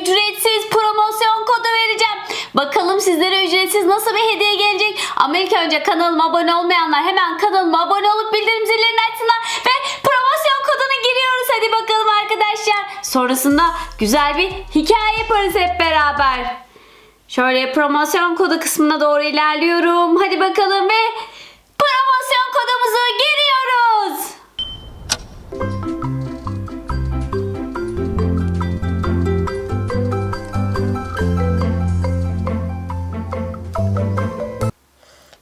ücretsiz promosyon kodu vereceğim. Bakalım sizlere ücretsiz nasıl bir hediye gelecek. Ama ilk önce kanalıma abone olmayanlar hemen kanalıma abone olup bildirim zillerini açsınlar. Ve promosyon kodunu giriyoruz. Hadi bakalım arkadaşlar. Sonrasında güzel bir hikaye yaparız hep beraber. Şöyle promosyon kodu kısmına doğru ilerliyorum. Hadi bakalım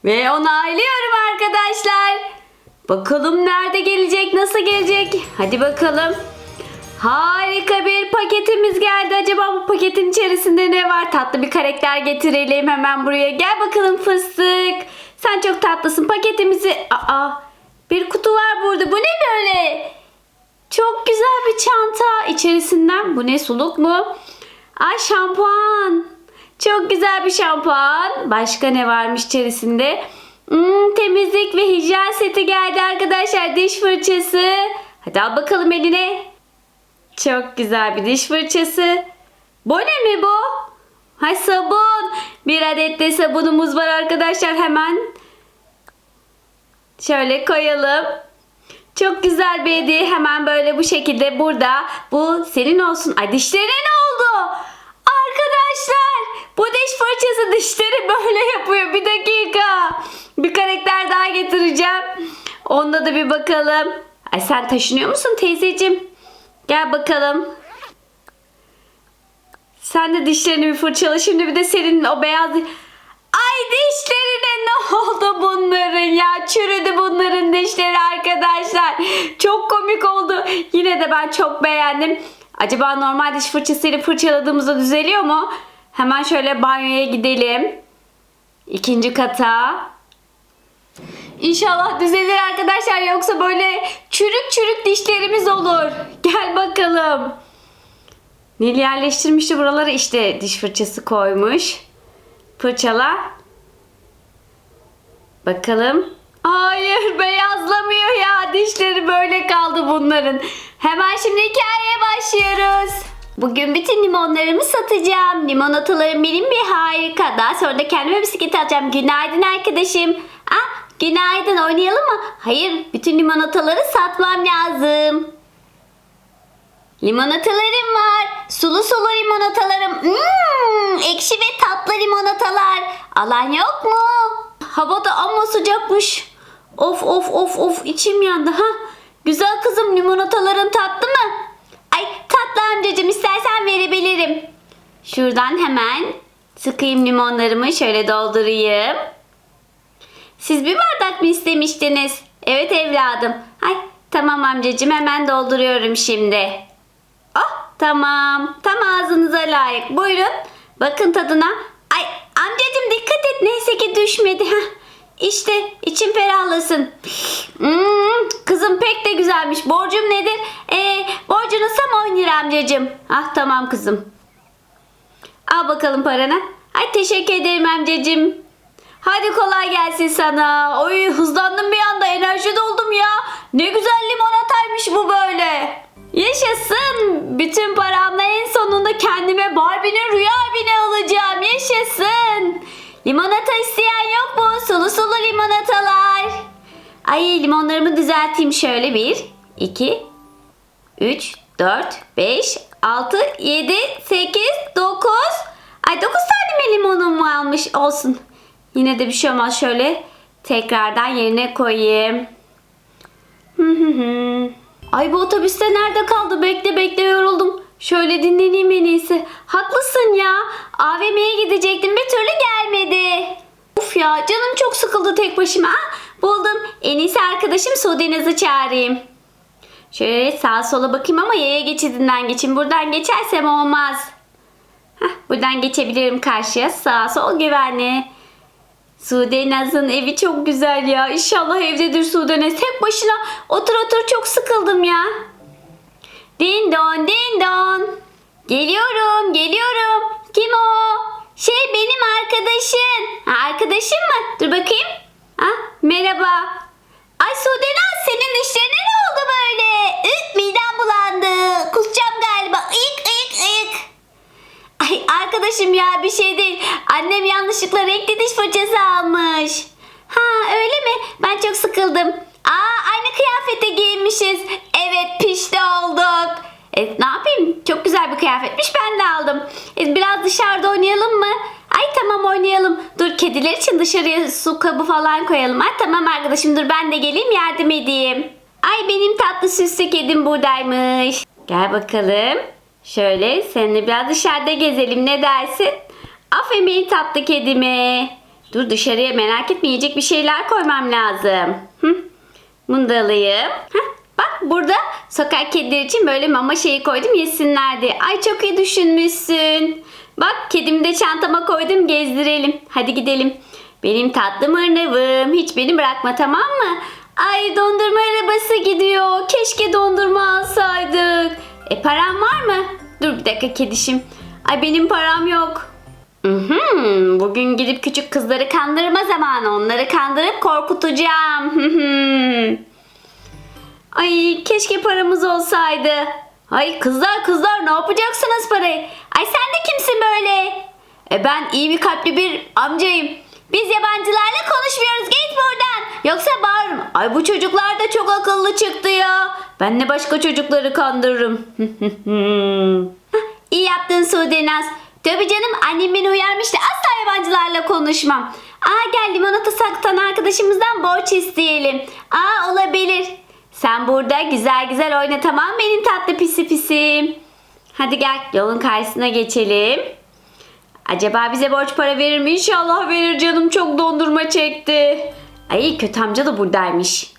Ve onaylıyorum arkadaşlar. Bakalım nerede gelecek, nasıl gelecek? Hadi bakalım. Harika bir paketimiz geldi. Acaba bu paketin içerisinde ne var? Tatlı bir karakter getirelim hemen buraya. Gel bakalım fıstık. Sen çok tatlısın. Paketimizi... Aa, bir kutu var burada. Bu ne böyle? Çok güzel bir çanta. İçerisinden bu ne suluk mu? Ay şampuan. Çok güzel bir şampuan. Başka ne varmış içerisinde? Hmm, temizlik ve hijyen seti geldi arkadaşlar. Diş fırçası. Hadi al bakalım eline. Çok güzel bir diş fırçası. Bu mi bu? Hay sabun. Bir adet de sabunumuz var arkadaşlar. Hemen şöyle koyalım. Çok güzel bir hediye. Hemen böyle bu şekilde burada. Bu senin olsun. Ay oldu? Arkadaşlar bu diş fırçası dişleri böyle yapıyor. Bir dakika. Bir karakter daha getireceğim. Onda da bir bakalım. Ay sen taşınıyor musun teyzeciğim? Gel bakalım. Sen de dişlerini bir fırçala. Şimdi bir de senin o beyaz... Ay dişlerine ne oldu bunların ya? Çürüdü bunların dişleri arkadaşlar. Çok komik oldu. Yine de ben çok beğendim. Acaba normal diş fırçasıyla fırçaladığımızda düzeliyor mu? Hemen şöyle banyoya gidelim. İkinci kata. İnşallah düzelir arkadaşlar yoksa böyle çürük çürük dişlerimiz olur. Gel bakalım. Nil yerleştirmişti buralara işte diş fırçası koymuş. Fırçala. Bakalım. Hayır beyazlamıyor ya. Dişleri böyle kaldı bunların. Hemen şimdi hikayeye başlıyoruz. Bugün bütün limonlarımı satacağım. Limonatalarım benim bir harika. Daha sonra da kendime bisiklet alacağım. Günaydın arkadaşım. Ah günaydın oynayalım mı? Hayır bütün limonataları satmam lazım. Limonatalarım var. Sulu sulu limonatalarım. Hmm, ekşi ve tatlı limonatalar. Alan yok mu? Hava da amma sıcakmış. Of of of of içim yandı ha. Güzel kızım limonataların tatlı mı? Ay tatlı amcacığım istersen verebilirim. Şuradan hemen sıkayım limonlarımı şöyle doldurayım. Siz bir bardak mı istemiştiniz? Evet evladım. Ay tamam amcacığım hemen dolduruyorum şimdi. Oh tamam. Tam ağzınıza layık. Buyurun. Bakın tadına. Ay amcacığım dikkat et. Neyse ki düşmedi. Heh. İşte içim ferahlasın. Hmm, kızım pek de güzelmiş. Borcum nedir? Ee, borcunuz tam 10 lira amcacığım. Ah tamam kızım. Al bakalım paranı. Ay teşekkür ederim amcacığım. Hadi kolay gelsin sana. Oy hızlandım bir anda enerji doldum ya. Ne güzel limonataymış bu böyle. Yaşasın. Bütün Limonata isteyen yok mu? Sulu sulu limonatalar. Ay limonlarımı düzelteyim şöyle. 1, 2, 3, 4, 5, 6, 7, 8, 9. Ay 9 tane mi limonum almış olsun. Yine de bir şey olmaz. Şöyle tekrardan yerine koyayım. Ay bu otobüste nerede kaldı? Bekle bekle yoruldum. Şöyle dinleneyim en iyisi. Haklısın ya. AVM'ye gidecektim bir türlü gelmedi. Uf ya canım çok sıkıldı tek başıma. Ah, buldum. En iyisi arkadaşım Sudenaz'ı çağırayım. Şöyle sağa sola bakayım ama yaya geçidinden geçeyim. Buradan geçersem olmaz. Heh, buradan geçebilirim karşıya. Sağ sol güvenli. Sude evi çok güzel ya. İnşallah evdedir Sude. Tek başına otur otur çok sıkıldım ya. Din don din don. Geliyorum geliyorum. Kim o? Şey benim arkadaşın. Ha, arkadaşın mı? Dur bakayım. Ha, merhaba. Ay Sude Naz senin dişlerine ne oldu böyle? Üt midem bulandı. Kusacağım galiba. Iyık iyık iyık. Annem yanlışlıkla renkli diş fırçası almış. Ha öyle mi? Ben çok sıkıldım. Aa aynı kıyafete giyinmişiz. Evet pişti olduk. E, ne yapayım? Çok güzel bir kıyafetmiş ben de aldım. E, biraz dışarıda oynayalım mı? Ay tamam oynayalım. Dur kediler için dışarıya su kabı falan koyalım. Ha tamam arkadaşım dur ben de geleyim yardım edeyim. Ay benim tatlı süslü kedim buradaymış. Gel bakalım. Şöyle seninle biraz dışarıda gezelim ne dersin? Aferin benim tatlı kedime. Dur dışarıya merak etme yiyecek bir şeyler koymam lazım. Hı? Bunu bak burada sokak kedileri için böyle mama şeyi koydum yesinler diye. Ay çok iyi düşünmüşsün. Bak kedimi de çantama koydum gezdirelim. Hadi gidelim. Benim tatlı mırnavım. Hiç beni bırakma tamam mı? Ay dondurma arabası gidiyor. Keşke dondurma alsaydık. E param var mı? Dur bir dakika kedişim. Ay benim param yok. Bugün gidip küçük kızları kandırma zamanı. Onları kandırıp korkutacağım. Ay keşke paramız olsaydı. Ay kızlar kızlar ne yapacaksınız parayı? Ay sen de kimsin böyle? E ben iyi bir kalpli bir amcayım. Biz yabancılarla konuşmuyoruz git buradan. Yoksa bağırırım. Ay bu çocuklar da çok akıllı çıktı ya. Ben de başka çocukları kandırırım. İyi yaptın Sudenaz. Tabii canım annem beni uyarmıştı. Asla yabancılarla konuşmam. Aa gel limonata satan arkadaşımızdan borç isteyelim. Aa olabilir. Sen burada güzel güzel oyna tamam benim tatlı pisi pisim. Hadi gel yolun karşısına geçelim. Acaba bize borç para verir mi? İnşallah verir canım çok dondurma çekti. Ay kötü amca da buradaymış.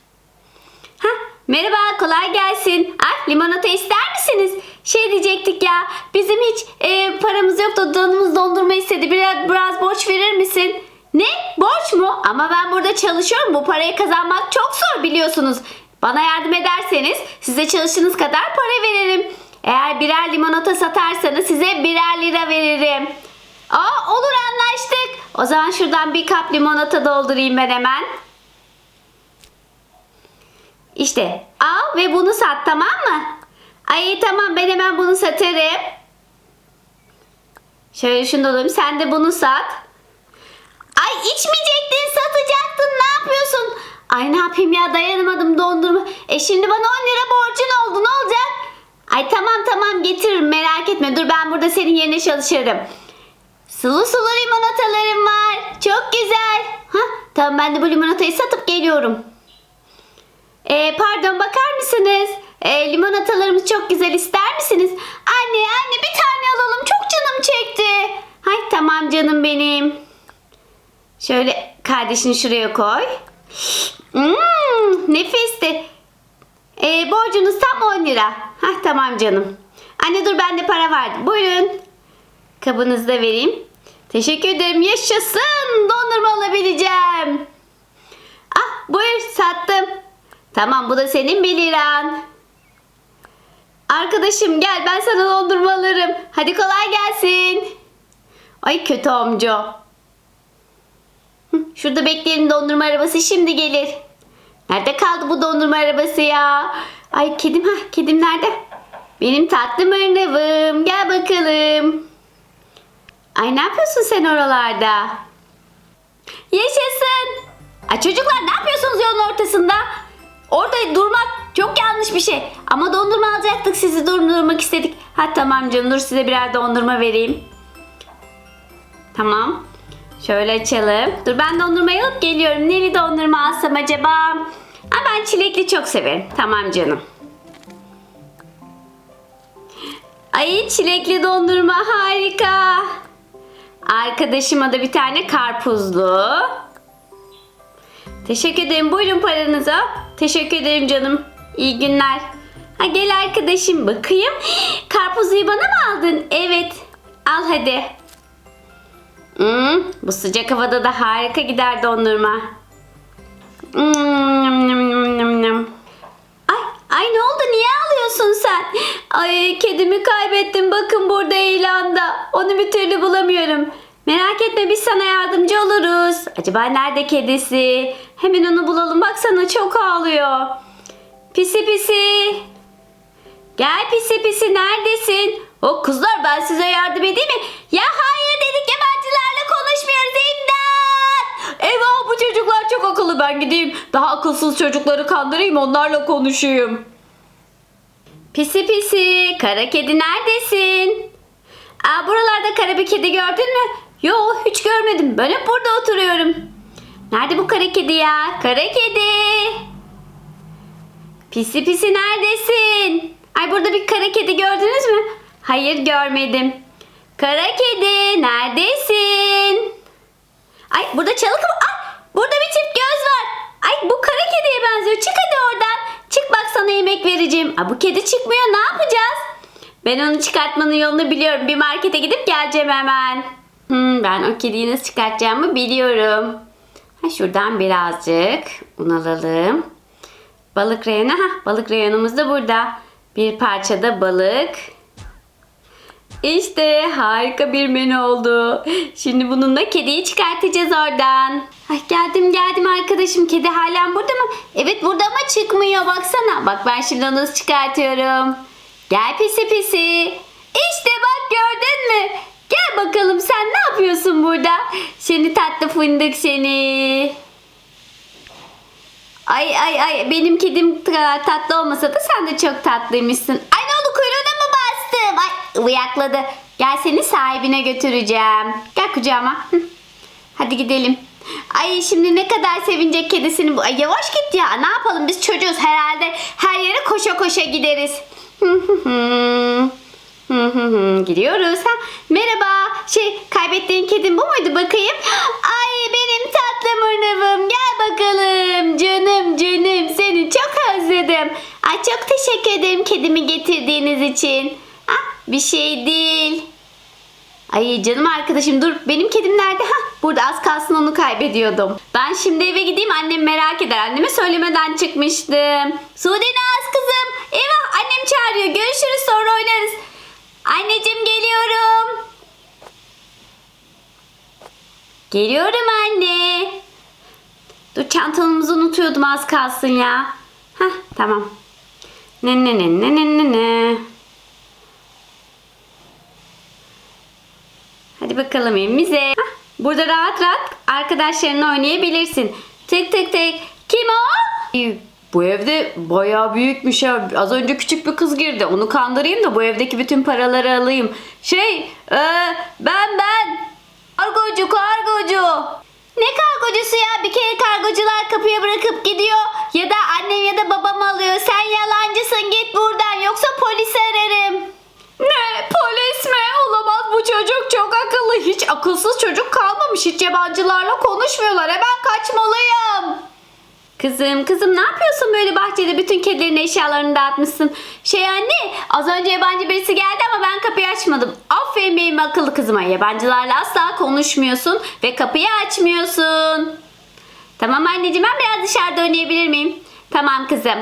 Ha, merhaba kolay gelsin. Ah limonata ister misiniz? Şey diyecektik ya bizim hiç e, paramız yok da danımız dondurma istedi. Biraz, biraz borç verir misin? Ne? Borç mu? Ama ben burada çalışıyorum. Bu parayı kazanmak çok zor biliyorsunuz. Bana yardım ederseniz size çalıştığınız kadar para veririm. Eğer birer limonata satarsanız size birer lira veririm. Aa olur anlaştık. O zaman şuradan bir kap limonata doldurayım ben hemen. İşte al ve bunu sat tamam mı? Ay tamam ben hemen bunu satarım. Şöyle şunu da. Sen de bunu sat. Ay içmeyecektin satacaktın ne yapıyorsun? Ay ne yapayım ya dayanamadım dondurma. E şimdi bana 10 lira borcun oldu ne olacak? Ay tamam tamam getiririm merak etme. Dur ben burada senin yerine çalışırım. Sulu sulu limonatalarım var. Çok güzel. Ha, tamam ben de bu limonatayı satıp geliyorum. Ee, pardon bakar mısınız? Limonatalarımız çok güzel ister misiniz? Anne anne bir tane alalım çok canım çekti. Hay tamam canım benim. Şöyle kardeşini şuraya koy. Hmm, nefisti. Ee, borcunuz tam 10 lira. Hah tamam canım. Anne dur bende para vardı. Buyurun. Kabınızı da vereyim. Teşekkür ederim. Yaşasın. Dondurma alabileceğim. Ah buyur sattım. Tamam bu da senin 1 liran. Arkadaşım gel ben sana dondurma alırım. Hadi kolay gelsin. Ay kötü amca. Şurada bekleyelim dondurma arabası şimdi gelir. Nerede kaldı bu dondurma arabası ya? Ay kedim ha kedim nerede? Benim tatlı mırnavım. Gel bakalım. Ay ne yapıyorsun sen oralarda? Yaşasın. Ay çocuklar ne yapıyorsunuz yolun ortasında? Orada durmak çok yanlış bir şey. Ama dondurma alacaktık sizi durdurmak istedik. Ha tamam canım dur size birer dondurma vereyim. Tamam. Şöyle açalım. Dur ben dondurmayı alıp geliyorum. Neli dondurma alsam acaba? Aa, ben çilekli çok severim. Tamam canım. Ay çilekli dondurma harika. Arkadaşıma da bir tane karpuzlu. Teşekkür ederim. Buyurun paranıza. Teşekkür ederim canım. İyi günler. Ha gel arkadaşım bakayım. Karpuzluyu bana mı aldın? Evet. Al hadi. Hmm, bu sıcak havada da harika gider dondurma. Hmm. Ay, ay ne oldu? Niye ağlıyorsun sen? Ay kedimi kaybettim. Bakın burada ilanda. Onu bir türlü bulamıyorum. Merak etme biz sana yardımcı oluruz. Acaba nerede kedisi? Hemen onu bulalım. Baksana çok ağlıyor. Pisi pisi. Gel pisi pisi neredesin? O kızlar ben size yardım edeyim mi? Ya hayır dedik yabancılarla Eyvah bu çocuklar çok akıllı ben gideyim. Daha akılsız çocukları kandırayım onlarla konuşayım. Pisi pisi kara kedi neredesin? Aa, buralarda kara bir kedi gördün mü? Yo hiç görmedim. Ben hep burada oturuyorum. Nerede bu kara kedi ya? Kara kedi. Pisi pisi neredesin? Ay burada bir kara kedi gördünüz mü? Hayır görmedim. Kara kedi neredesin? Ay burada çalık mı? Ay burada bir çift göz var. Ay bu kara kediye benziyor. Çık hadi oradan. Çık bak sana yemek vereceğim. Ay bu kedi çıkmıyor ne yapacağız? Ben onu çıkartmanın yolunu biliyorum. Bir markete gidip geleceğim hemen. Hmm, ben o kediyi nasıl çıkartacağımı biliyorum. Ha, şuradan birazcık un alalım. Balık reyonu. Ha, balık reyonumuz da burada. Bir parça da balık. İşte harika bir menü oldu. Şimdi bununla kediyi çıkartacağız oradan. Ay geldim geldim arkadaşım. Kedi halen burada mı? Evet burada ama çıkmıyor baksana. Bak ben şimdi onu çıkartıyorum. Gel pisi pisi. İşte bak gördün mü? Gel bakalım sen ne yapıyorsun burada? Seni tatlı fındık seni. Ay ay ay benim kedim tatlı olmasa da sen de çok tatlıymışsın. Ay ne oldu kuyruğuna mı bastım? Ay uyakladı. Gel seni sahibine götüreceğim. Gel kucağıma. Hadi gidelim. Ay şimdi ne kadar sevinecek kedisini bu. Ay yavaş git ya. Ne yapalım biz çocuğuz herhalde. Her yere koşa koşa gideriz. Gidiyoruz. Ha, merhaba. Şey kaybettiğin kedin bu muydu bakayım? Tatlı mırnavım. Gel bakalım. Canım canım seni çok özledim. Ay çok teşekkür ederim kedimi getirdiğiniz için. Ah, bir şey değil. Ay canım arkadaşım dur benim kedim nerede? Ha burada az kalsın onu kaybediyordum. Ben şimdi eve gideyim annem merak eder. Anneme söylemeden çıkmıştım. Sude Naz kızım. Eyvah annem çağırıyor. Görüşürüz sonra oynarız. Anneciğim geliyorum. Geliyorum anne. Dur çantamızı unutuyordum az kalsın ya. Hah tamam. Ne ne ne ne ne ne ne. Hadi bakalım evimize. Burada rahat rahat arkadaşlarınla oynayabilirsin. Tık tık tık. Kim o? Bu evde bayağı büyükmüş ha. Az önce küçük bir kız girdi. Onu kandırayım da bu evdeki bütün paraları alayım. Şey, e, ben ben. Kargocu, kargocu. Ne kargocusu ya? Bir kere kargocular kapıya bırakıp gidiyor. Ya da annem ya da babam alıyor. Sen yalancısın git buradan yoksa polisi ararım. Ne? Polis mi? Olamaz bu çocuk çok akıllı. Hiç akılsız çocuk kalmamış. Hiç yabancılarla konuşmuyorlar. Hemen kaçmalıyım. Kızım kızım ne yapıyorsun böyle bahçede bütün kedilerin eşyalarını dağıtmışsın. Şey anne az önce yabancı birisi geldi ama ben kapıyı açmadım. Aferin benim akıllı kızıma. Yabancılarla asla konuşmuyorsun ve kapıyı açmıyorsun. Tamam anneciğim ben biraz dışarıda oynayabilir miyim? Tamam kızım.